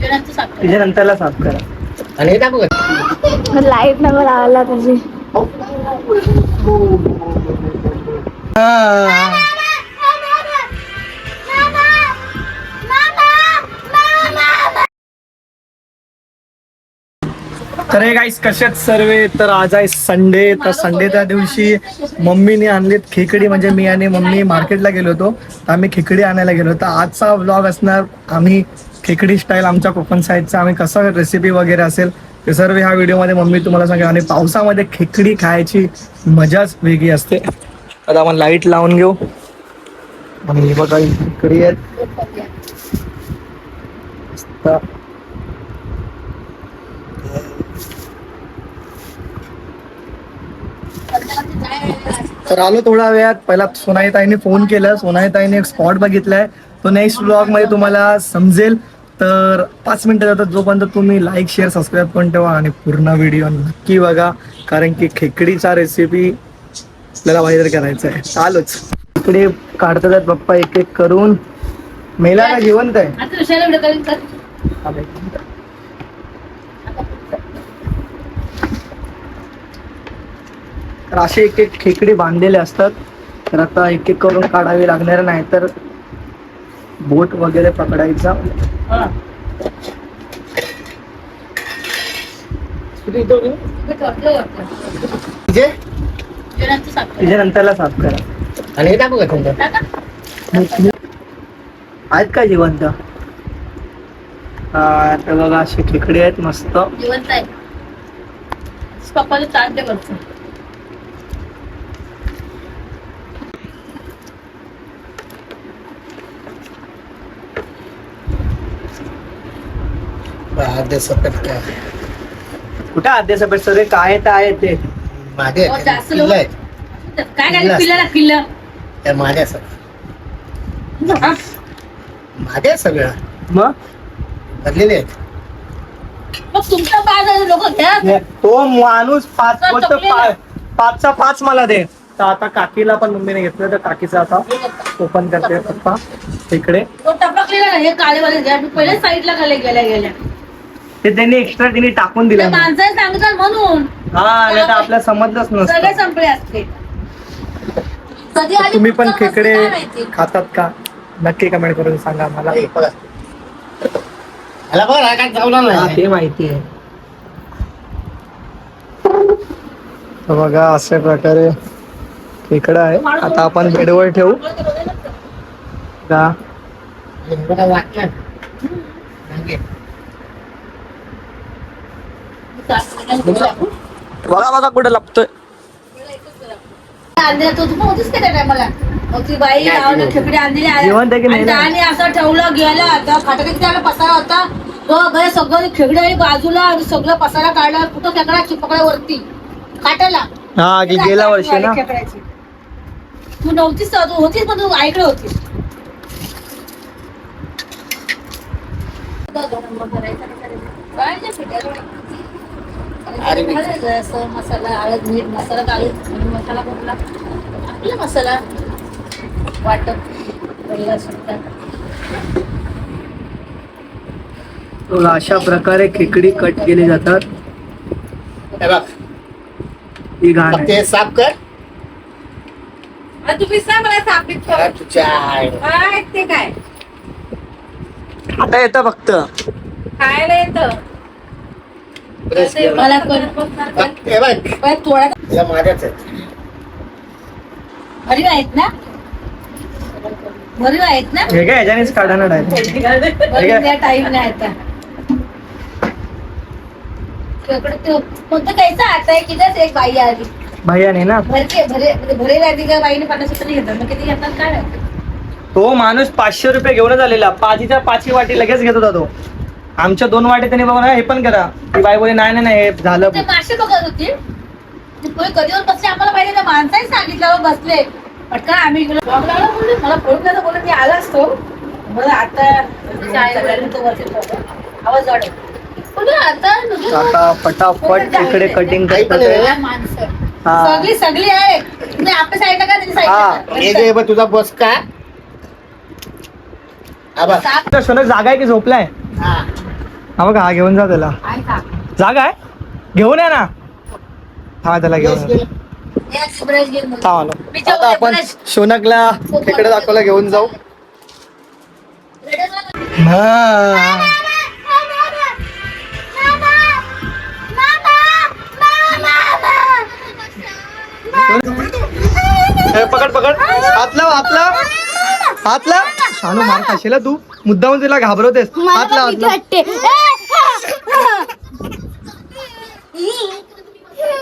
तिच्या नंतरला साफ करा. आणि हे का? लाइट नगर आला तुझी. तर हे गाईस कशात सर्व? तर आज आहे संडे तर संडे त्या दिवशी मम्मीने आणलीत खेकडी. म्हणजे मी आणि मम्मी मार्केटला गेलो होतो. तर आम्ही खेकडी आणायला गेलो तर आजचा व्लॉग असणार आम्ही खेकडी स्टाईल आमच्या कोकण साईडचा. आम्ही कसं रेसिपी वगैरे असेल ते सर्व ह्या व्हिडिओमध्ये मम्मी तुम्हाला सांगेल आणि पावसामध्ये खेकडी खायची मजाच वेगळी असते. आता आपण लाइट लावून घेऊ. आणि बघा खेकडी आहेत. तर आलो थोड्या वेळात. पहिला सोनाई ताईने फोन केला. सोनाई ताईने एक स्पॉट बघितलाय. तो नेक्स्ट ब्लॉगमध्ये तुम्हाला समजेल. तर पाच मिनिटं जातात. जोपर्यंत तुम्ही लाईक शेअर सबस्क्राईब करून ठेवा आणि पूर्ण व्हिडिओ नक्की बघा. कारण की खेकडीचा रेसिपी आपल्याला काहीतरी करायचं आहे चालूच. इकडे काढतात आहेत पप्पा एक एक करून मेला का जिवंत आहे. तर असे एक एक खेकडे बांधलेले असतात. तर आता एक एक करून काढावे लागणार नाही तर बोट वगैरे पकडायचा? तिच्या नंतरला साफ करा. आणि हे दाखव का तुमचं आहेत का जिवंत? हा तर बघा असे खेकडे आहेत मस्त. जिवंत आहे पप्पाला चाट दे अर्धे सकट काय? कुठे अध्यास सगळे काय तर आहे ते? मागे जास्त किल्ला काय काय पिल्लाला किल्ल त्या माझ्या सगळं माझ्या सगळं. मग? भरलेले आहेत. मग तुमचा पाच लोक घ्या. तो माणूस पाच तर फक्त चकलेला. पा- पाचचा पाच मला दे. तर आता काकीला पण मम्मीने घेतलं तर काकीचा आता ओपन करते पप्पा. इकडे. तो टपकलेला ना हे काळेवाले घ्या. मी पहिले साईडला गेले गेल्या गेल्या. ते त्यांनी एक्स्ट्रा त्यांनी टाकून ते दिलं माणसाने सांगतात म्हणून. हा नाही तर आपल्याला समजलंच सगळे नसतं संपले असते. कधी आली तुम्ही पण पुस्तक खेकडे काय माहिती. खातात का? नक्की कमेंट करून सांगा मला. हे बघा. ह्याला बघा ना, काय चावला हा, नाही ते माहिती आहे. तर बघा अशा प्रकारे खेकडा आहे. आता आपण बेडवर ठेवू. का हे बघा, वाटलं. मागे. बघा बघा कुठे लपतोय आणलेला तो तू होतीस का त्या टायमाला मग ती बाई नाही, गावाला जिवंत. खेकडे आणलेली जिवंत आहे की नाही आणि असं ठेवलं गेलं त्याला पसारा होता. तो बरं सगळं खेकडे आणि बाजूला आणि सगळं पसारा काढला कुठं खेकडा? वरती. काटाला हा गेल्या वर्षी ना? खेकड्याची. तू नव्हतीस तू होतीस पण तू ऐकलं होतीस. काय? अरे असं मसाला हळद मीठ मसाला मसाला कुठला आपला मसाला वाटप सुद्धा बघा, अशा प्रकारे खेकडी कट केली जातात. हे बघ. ही घाण आहे. हे साफ कर. तुम्ही सांग मला तुझ्या आई. काय ते काय? आता येतं फक्त. खायला येतं. ब्रश ते कर. मला पण हे बघ. थोडा या माझ्याच आहेत. भरीव आहेत ना? भरीव आहेत ना? हे काय ह्याच्यानेच काढणार आहे भरीव टाईम नाही आता. ते- कोणतं कायचं आता आहे कितीच एक बाई आली. भैयाने ना? भरके भरे म्हणजे भरेल आधी का बाईने पन्नास रुपये घेतात मग किती घेतात काय तो माणूस पाचशे रुपये घेऊनच आलेला. पाचीच्या पाचही वाटी लगेच घेत होता तो. आमच्या दोन वाटी त्याने बघा हे पण करा. ती बाई बोले नाही नाही, नाही हे झालं. ते मासे बघत होती. ते पुढे कधीवर बसले? आम्हाला माहिती नाही माणसाही सांगितलं "हो, बसले. पटकन आम्ही गेलो Vlog लावला बोलले मला फोन केला बोलले मी आला असतो. आता सगळ्यांनी तो वरती ठेवला. आवाज वाढव. बोलले आता नुसतं आता फटाफट इकडे कटिंग करतात आहे. माणसं. हा. सगळी सगळी आहे. आपल्या साईडला का त्यांच्या हा. हे साईडला जे बघ तुझा बस का? हा शोनक जागा आहे की झोपलाय? हा. हा बघा हा घेऊन जा त्याला. जागा आहे? घेऊन या ना. हा त्याला घेऊन या. हे आलो आता आपण शोनकला तिकडे दाखवला घेऊन जाऊ. हा ए, पकड पकड. हात लाव हात लाव हात लाव शानू मार खाशील हा तू? मुद्दामून तिला घाबरवतेस. हात लाव हात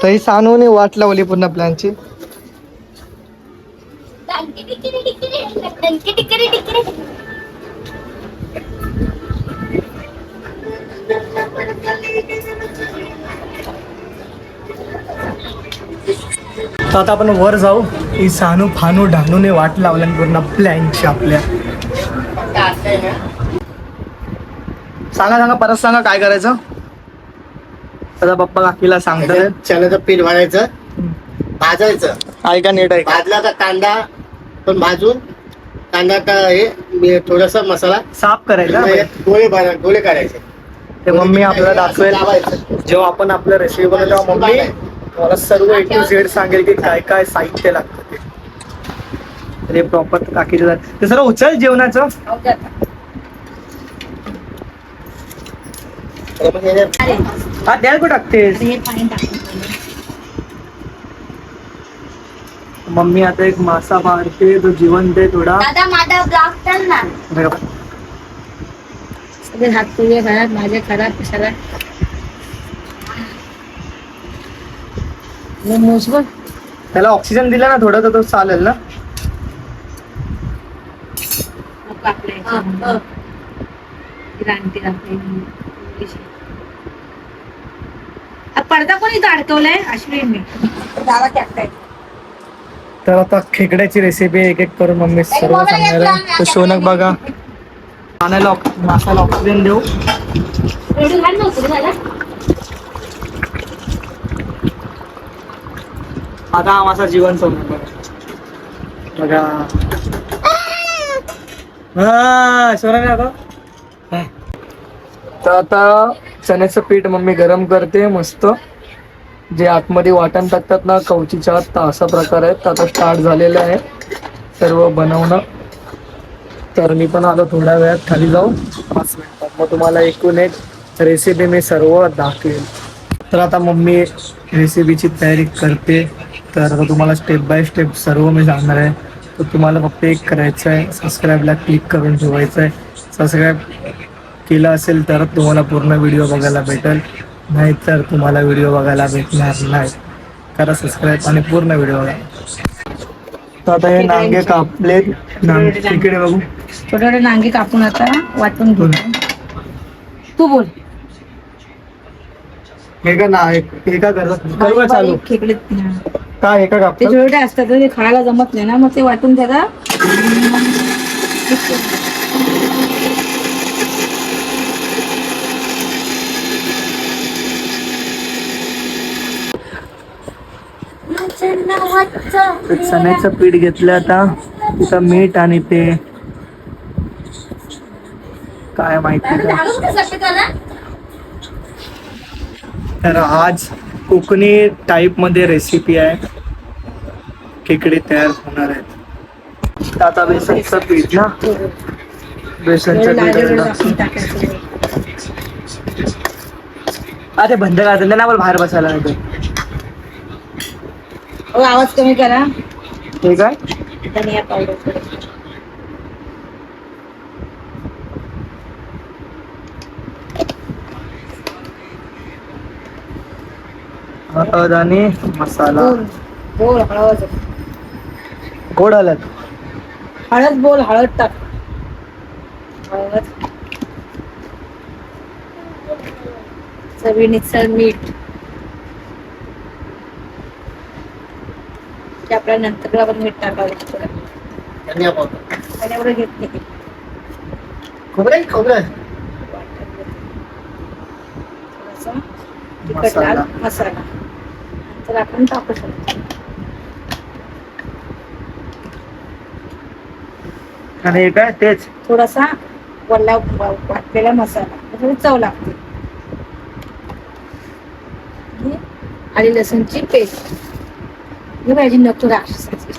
तरी सानूने वाट लावली पूर्ण प्लॅनची. तर आता आपण वर जाऊ. ही सानू फानू ढानूने वाट लावल्या पूर्ण प्लॅनची आपल्या. सांगा सांगा परत सांगा काय करायचं? आता पप्पा काकीला सांगतात. चण्याचं पीठ भाजायचं. भाजायचं ऐका नीट ऐका भाजला का कांदा पण भाजून कांदा का हे थोडासा मसाला साफ यात गोळे भरा गोळे काढायचे. ते मम्मी आपल्याला दाखवेल. लावायचं. जेव्हा आपण आपलं रेसिपी बनवतो तेव्हा मम्मी मला सर्व ए टू झेड सांगेल की काय काय साहित्य लागतं ते. तर प्रॉपर काकीचे ते सर्व उचल जेवणाचं? तर मग हे- अरे. हा द्याल कुठं? टाकतेस हे पाणी टाकून. मम्मी आता एक मासा मारते तो जिवंत आहे थोडा. दादा माझा ब्लॉग चल ना. सगळे हात तुझे खराब माझे खराब हे बघ. त्याला ऑक्सिजन दिला ना थोडं तर तो चालेल ना? पडदा कोणी इथं अडकवलाय अश्विन मी. दादा टाकताय तर आता खेकड्याची रेसिपी एक एक करून मम्मी सर्व सांगणार आहे तर शोनक बघा. पाण्याला मासाला ऑक्सिजन देऊ. एवढं घाल नव्हतं रे दादा आता हा मासा जिवंत होणार बघा. हा शोनक आता. तर आता चण्याचं पीठ मम्मी गरम करते मस्त. जे आतमध्ये वाटण टाकतात ना कवचीच्या आत तर असा प्रकार आहे. तर आता स्टार्ट झालेला आहे. सर्व बनवणं. तर मी पण आता थोड्या वेळात खाली जाऊ. पाच मिनिटात. मग तुम्हाला एकूण एक रेसिपी मी सर्व दाखवेल तर आता मम्मी रेसिपीची तयारी करते. तर तुम्हाला स्टेप बाय स्टेप सर्व मी सांगणार आहे. तर तुम्हाला फक्त एक करायचं आहे सबस्क्राईबला क्लिक करून ठेवायचं आहे सबस्क्राईब केलं असेल तर तुम्हाला पूर्ण व्हिडिओ बघायला भेटेल. नाहीतर तुम्हाला व्हिडिओ बघायला भेटणार नाही. करा सबस्क्राईब आणि पूर्ण व्हिडिओ बघा. तर आता हे नांगे कापले नांगे तिकडे बघू. छोटे छोटे नांगे कापून आता वाटून घेऊ. तू बोल. हे का ना का करतात? सर्व चालू? खेकडे. का का ते कापतात छोटे असतात ते खायला जमत नाही ना मग ते वाटून त्याला ते चण्याचं पीठ घेतलं आता. तिथं मीठ आणि ते काय माहिती तर आज कोकणी टाईपमध्ये रेसिपी आहे. खेकडे तयार होणार आहेत. तर आता बेसनचं पीठ ना? बेसनचं पीठ. अरे बंद करायचं ना मला बाहेर बसायला नाही आवाज कमी करा. हे काय? धनिया पावडर हळद आणि मसाला. बोल बोल हळद. गोड हळद. हळद बोल हळद टाक. हळद. चवीनुसार मीठ. मीठ टाकावं घेत नाही. खोबरं खोबरं. मसाला. आपण टाकू शकतो. आणि तेच. थोडासा वल्ला वाटलेला मसाला. म्हणजे चव लागते. आणि लसूणची पेस्ट. ही भाजी नको राक्षसाची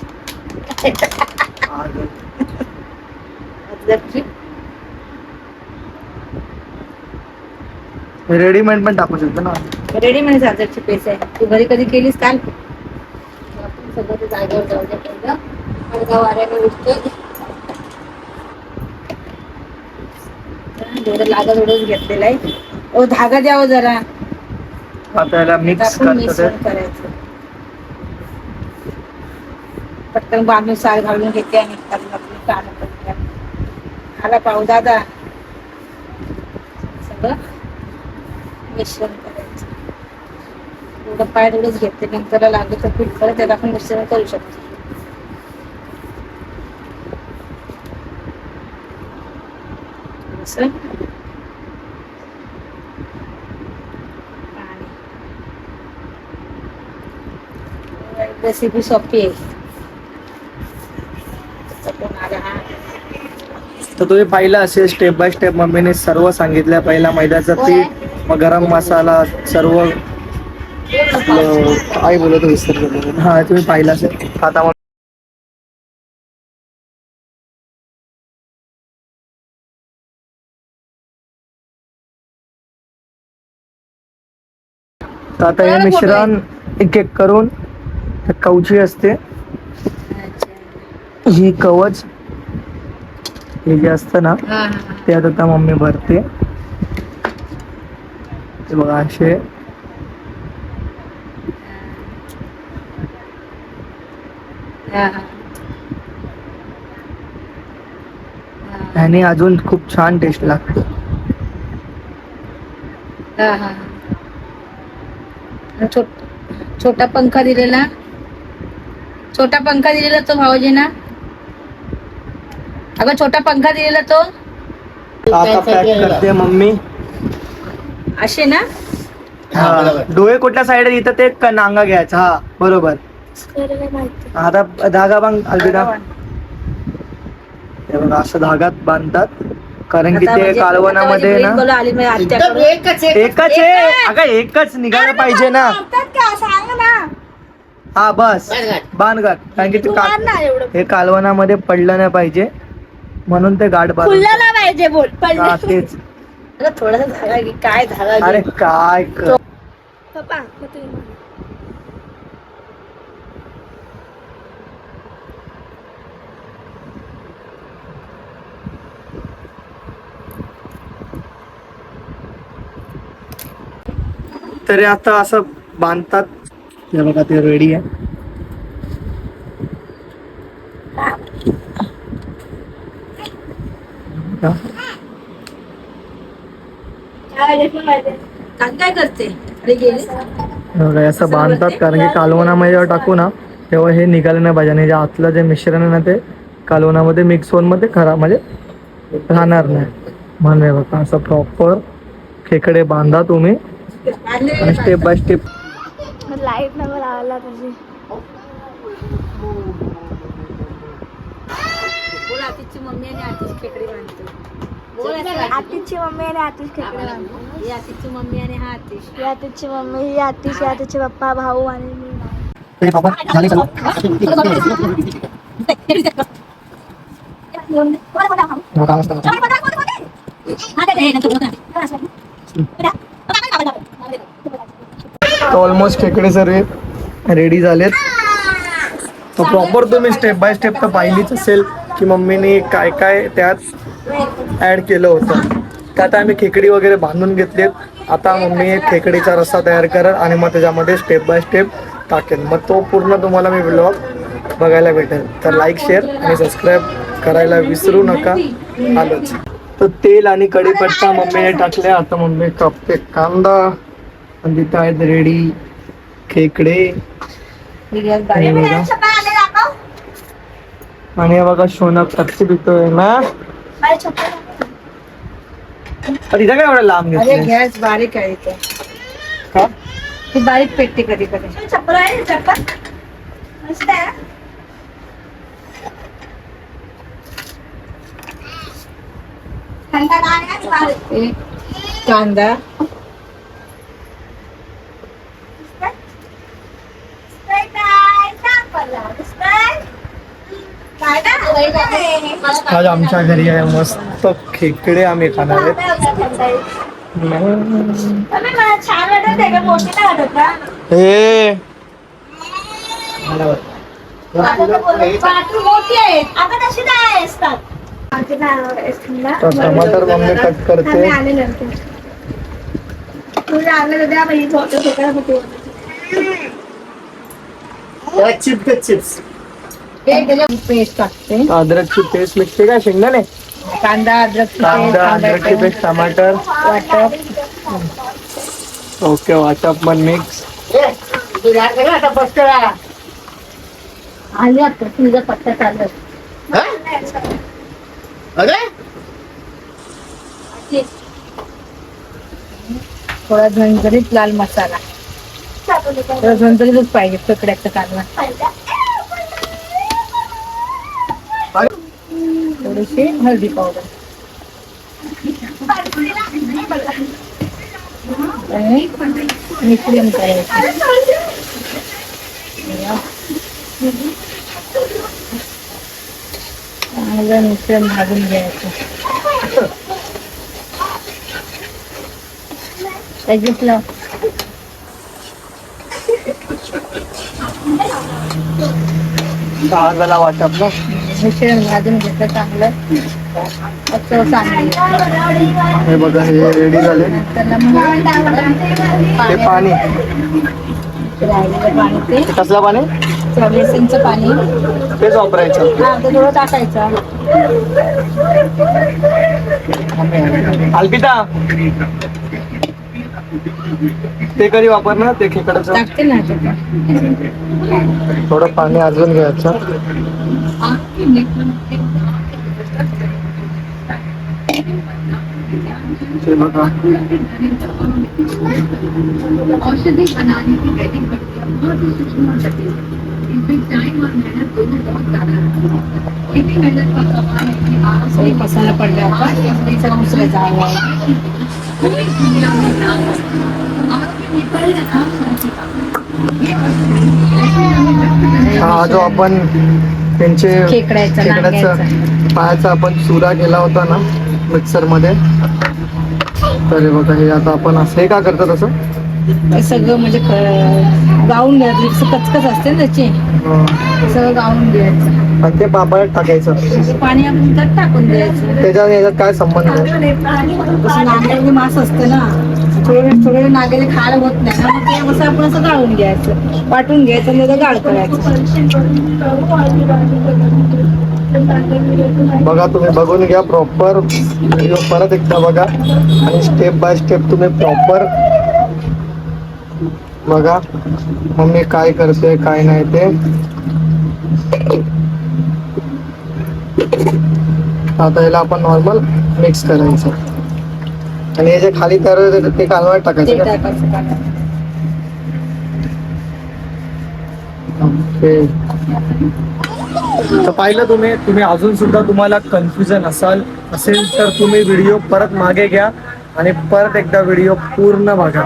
अद्रकची रेडीमेड पण टाकू शकतो ना. रेडी म्हणजे अद्रकची पेस्ट आहे तू घरी कधी केलीस काल? आपण सगळं ते जागेवर जाऊ द्या पहिलं. वाऱ्याने उठतोय जेवढं लागत एवढंच घेतलेलं आहे. ओ धागा द्यावं जरा. आता याला मिक्स करायचं. पटकन बांधून सार घालून घेते आणि घालून आला पाहू दादा. सगळं? मिश्रण करायचं. थोडं पाय थोडंच घेते. नंतर लागलं तर पीठ करत त्याला आपण मिश्रण करू शकतो. थोडंसं रेसिपी सोपी आहे त्याचा पण आला हा तर तुम्ही पाहिलं असेल स्टेप बाय स्टेप मम्मीने सर्व सांगितलं. पहिला मैद्याचं पीठ मग गरम मसाला सर्व आपलं काय बोलत विसरलो हा तुम्ही पाहिलं असेल. आता तर आता हे मिश्रण एक एक करून कवची असते. ही कवच हे जे असतं ना हा, त्यात आता मम्मी भरते. ते बघा असे. आणि अजून खूप छान टेस्ट लागते. छोट छोटा पंखा दिलेला. छोटा पंखा दिलेला तो भाऊजी ना अगं छोटा पंखा दिलेला तो. आता पॅक करते मम्मी. असे ना? हा, बरोबर. डोळे कुठल्या साईड इथं ते क- नांगा घ्यायचा. हा बरोबर. आता धागा बांध अलविदा. हे बघा असं धागात बांधतात. कारण की आता ते म्हणजे- कालवणामध्ये आता ना माझी बहीण बोलू आली माझ्या एकदम आत्याकडून. एकच एक एकच आहे. अगं एकच निघायला पाहिजे ना. हा बस. बांधगाट कारण की ते हे कालवणामध्ये पडलं नाही पाहिजे. म्हणून ते गाठ बांध पाहिजे बोल हा तेच. थोडासा घे काय घे अरे काय तरी आता असं बांधतात. हे बघा ते रेडी आहे. काय काय करते? अरे गेली? बघा, हे असं बांधतात कारण की कालवणामध्ये जेव्हा टाकू ना तेव्हा हे निघालं नाही पाहिजे. आणि जे आतलं जे मिश्रण आहे ना ते कालवणामध्ये मिक्स होऊन मध्ये खराब म्हणजे राहणार नाही. म्हणून हे बघा असं प्रॉपर खेकडे बांधा तुम्ही. आणि step by step light number आला तुझी बोल आतिशची मम्मी आणि आतिश खेकडे बांधते. बोल असं वाटतं. आतिशची मम्मी आणि आतिश खेकडे बांधतो. ही आतिशची मम्मी आणि हा आतिश. ही आतिशची मम्मी ही आतिश ही आतिशचे पप्पा भाऊ आणि मी. ऑलमोस्ट खेकडे सर्व रेडी झालेत. प्रॉपर तुम्ही स्टेप बाय स्टेप तर पाहिलीच असेल. की मम्मीने काय काय त्यात ॲड केलं होतं. त्यात आम्ही खेकडी वगैरे बांधून घेतलेत. आता मम्मी खेकडीचा रस्सा तयार करेल आणि मग त्याच्यामध्ये स्टेप बाय स्टेप टाकेल. मग तो पूर्ण तुम्हाला मी ब्लॉग बघायला भेटेल. तर लाईक शेअर आणि सबस्क्राईब करायला विसरू नका. आलोच. तर तेल आणि कढीपत्ता मम्मीने टाकले. आता मम्मी कापते कांदा. आणि तिथं आहेत रेडी खेकडे ही गॅस आणि बारीक बघा आणि हे बघा शोनक टक्सी पितोय ना तिथं काय एवढं लांब अरे घेतलं गॅस बारीक आहे इथे. का? ती बारीक पेटते कधी कधी चप्पल आहे चप्पल मस्त आहे एक कांदा. आज आमच्या घरी आहे मस्त खेकडे आम्ही खाणार आहेत. हे. टमाटर मम्मी कट करते. Chips chips. पेस्ट टाकते अद्रकची पेस्ट मिक्सते काय शेंगदाणे? कांदा अद्रक कांदा अद्रकची पेस्ट. टमाटर. वाटप. ओके वाटप पण मिक्स. आली आता तुझा पत्ता चालू हा? अरे? थोडा झणझणीत लाल मसाला. थोडा झणझणीतच पाहिजे ककड्याचा कांदा थोडीशी हळदी पावडर आणि मिश्रण करायचं चांगलं मिश्रण भाजून घ्यायचं त्याच्यातलं दहा झाला वाटप ना मिश्रण भाजून घेतलं चांगलं. चव चांगली हे बघा हे रेडी झाले. मग ते पाणी. राहिलेलं पाणी ते. ते कसलं पाणी? बेसनचं पाणी. तेच वापरायचं. हा ते थोडं टाकायचं. अल्पिता. ते कधी वापरणार? ते टाकते ना त्याच्यात. थोडं पाणी अजून घ्यायचं. ते बघा औषधि बनाने की वैदिक प्रक्रिया बहुत ही सूक्ष्म और जटिल इसमें टाइम और मेहनत दोनों बहुत ज़्यादा है। मेहनत का सवाल है कि आप दुसरं जावं पूरी दुनिया में नाम आपके निकल ये हा जो आपण त्यांचे खेकड्याचा, खेकड्याचा पायाचा आपण चुरा केला होता ना मिक्सरमध्ये तर हे बघा हे आता आपण असं हे का करतो तसं ते सगळं म्हणजे क- गाळून घ्यायचं जसं कचकच असते ना त्याची अं, सगळं गाळून घ्यायचं. आणि ते पापड टाकायचं. पाणी आपण त्यात टाकून द्यायचं. त्याच्या आणि याच्यात काय संबंध? आहे मास असतं ना थोडे खायला होत नाही ना मग ते कसं आपण असं गाळून घ्यायचं. वाटून घ्यायचं आणि त्याचं गाळ करायचं. बघा तुम्ही बघून घ्या प्रॉपर व्हिडिओ परत एकदा बघा. आणि स्टेप बाय स्टेप तुम्ही प्रॉपर बघा. मम्मी काय करते काय नाही ते. आता याला आपण नॉर्मल मिक्स करायचं. आणि हे जे खाली तयार होते ते कालवाट ते टाकायचं का? टाकायचं टाकायचं. ओके. तर पाहिलं तुम्ही तुम्ही अजून सुद्धा तुम्हाला कन्फ्युजन असाल असेल तर तुम्ही व्हिडिओ परत मागे घ्या आणि परत एकदा व्हिडिओ पूर्ण बघा.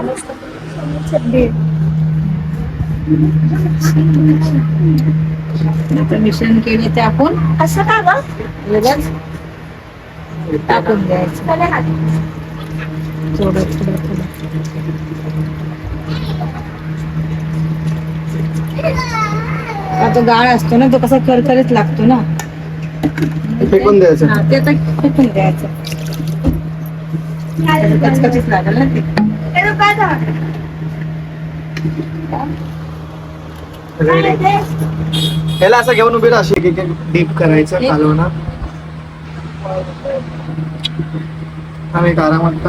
आता मिश्रण केले ते आपण असं का ग? लगेच. टाकून द्यायचं. थोडं थोडं. थोडं आता गाळ असतो ना तो कसा करकरीत लागतो ना. फेकून द्यायचं. हा, ते आता फेकून द्यायचं. कचकचीत लागेल ना ते. हे बघ काय झालं? काय रेडी ते? याला असं घेऊन उभी राहा एक एक डीप करायचं हे- कालवणा आम्ही एक आरामात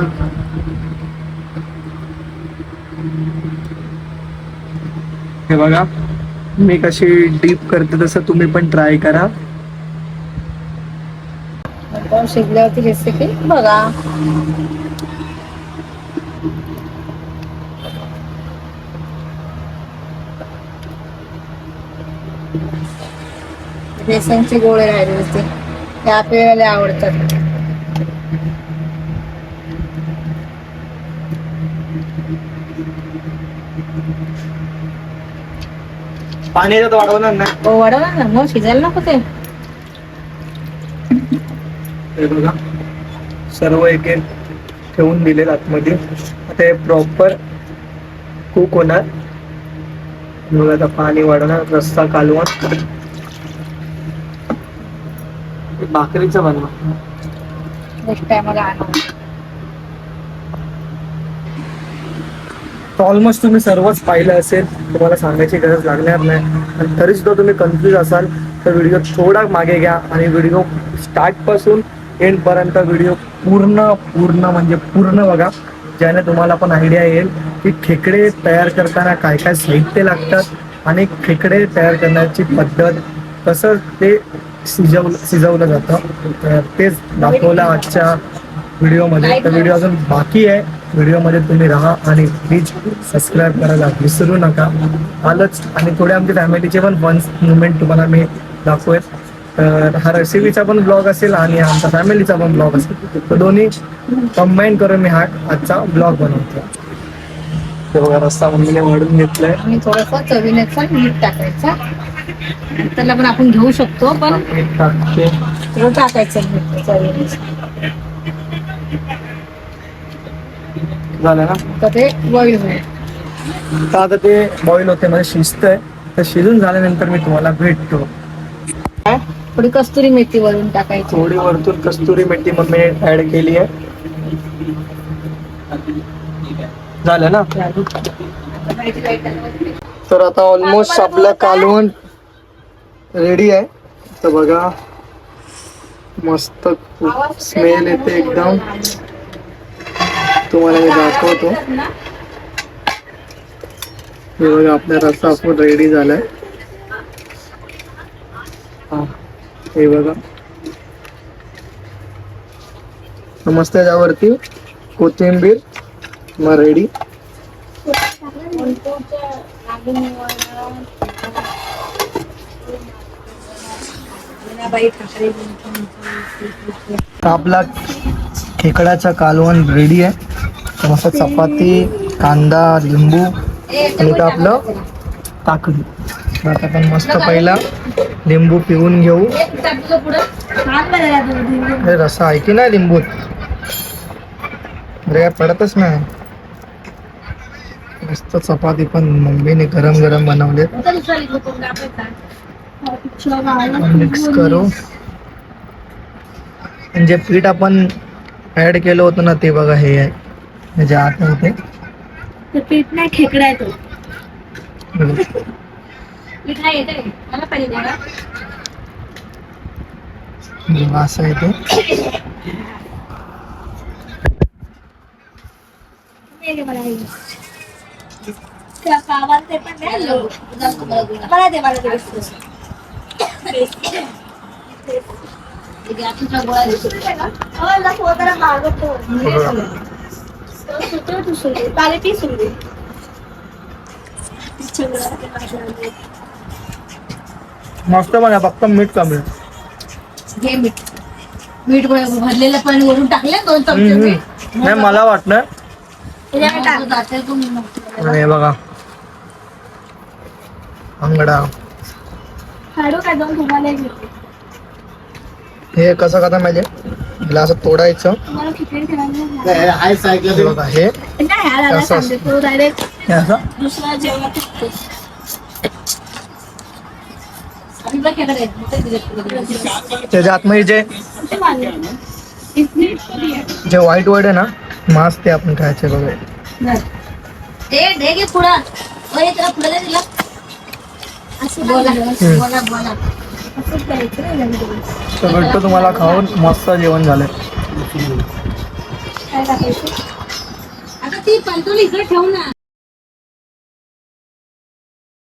हे बघा मी कशी डीप करते तसं तुम्ही पण ट्राय करा. शिकल्यावरती रेसिपी बघा. बेसनचे गोळे राहिले होते. ते आपल्याला आवडतात. पाणी याच्यात वाढवणार नाही हो वाढवला ना. मग शिजायला नको ते. हे बघा. सर्व एक एक ठेवून दिलेत आतमध्ये. आता हे प्रॉपर कुक होणार. मग आता पाणी वाढवणार रस्सा कालवण. भाकरीचं बनवा. नेक्स्ट टाइम आणू ऑलमोस्ट तुम्ही सर्वच पाहिलं असेल तुम्हाला सांगायची गरज लागणार नाही. आणि तरी सुद्धा तुम्ही कन्फ्यूज असाल तर व्हिडिओ थोडा मागे घ्या आणि व्हिडिओ स्टार्टपासून एंडपर्यंत व्हिडिओ पूर्ण पूर्ण म्हणजे पूर्ण बघा. ज्याने तुम्हाला पण आयडिया येईल की खेकडे तयार करताना काय काय साहित्य लागतात आणि खेकडे तयार करण्याची पद्धत कसं ते शिजवलं शिजवलं जातं. तेच दाखवलं आजच्या व्हिडिओमध्ये तर व्हिडिओ अजून बाकी आहे. व्हिडिओमध्ये तुम्ही राहा आणि प्लीज सबस्क्राईब करायला विसरू नका. आलंच आणि थोडे आमच्या फॅमिलीचे पण वन्स मुवमेंट तुम्हाला मी दाखवेल. तर हा रेसिपीचा पण ब्लॉग असेल आणि आमचा फॅमिलीचा पण ब्लॉग असेल. तर दोन्ही कंबाईन करून मी हा आजचा ब्लॉग बनवतो. ते बघा रस्ता मम्मीने वाढून घेतलाय. आणि थोडंसं चवीनुसार मीठ टाकायचं. त्याला पण आपण घेऊ शकतो पण टाकायचं मीठ चवीनुसार झालं ना? तर ते बॉईल होईल तर आता ते बॉईल होते म्हणजे शिजतंय. तर शिजून झाल्यानंतर मी तुम्हाला भेटतो. थोडी कस्तुरी मेथी वरून टाकायची. थोडी वरतून कस्तुरी मेथी मम्मीने ऍड केली आहे. झालं ना? तर आता ऑलमोस्ट आपलं कालवण रेडी आहे. तर बघा मस्त स्मेल येते एकदम. तुम्हाला मी दाखवतो. हे बघा आपला रस्सा आपण रेडी झालाय. हे बघा. नमस्ते त्यावरती. कोथिंबीर मग रेडी आपला खेकडाचा कालवण रेडी आहे. मस्त चपाती कांदा लिंबू आणि इथं आपलं काकडी. तर आता आपण मस्त पहिला लिंबू पिऊन घेऊ. अरे रसा आहे की नाही लिंबूत अरे काय पडतच नाही. मस्त चपाती पण मम्मीने गरम गरम बनवले मिक्स करू. आणि जे पीठ आपण ऍड केलं होतं ना ते बघा हे आहे. त्याच्या आत होते ते पीठ नाही खेकडा आहे तो पीठ नाही येते मला पाहिजे द्या असं आहे ते हे. पण नाही मला दे मला दे सोदरा मागतो मस्त बघा फक्त मीठ कमी घे मीठ मीठ भरलेलं पण वरून टाकले दोन चमचे मीठ. नाही मला वाटलं त्याच्याकडे टाक. जाते तू मग. आणि हे बघा अंगडा काढू का जाऊन तुम्हाला एक देते. हे कसं करता माहिती असं तोडायचं. हे. त्याच्या आतमध्ये जे जे व्हाईट व्हाईट आहे ना मास ते आपण खायचे बघा. बोला. बोला. तर भेटतो तुम्हाला खाऊन मस्त जेवण झालंय. काय टाकायचं? आता ती पंतुल इकडे ठेव ना.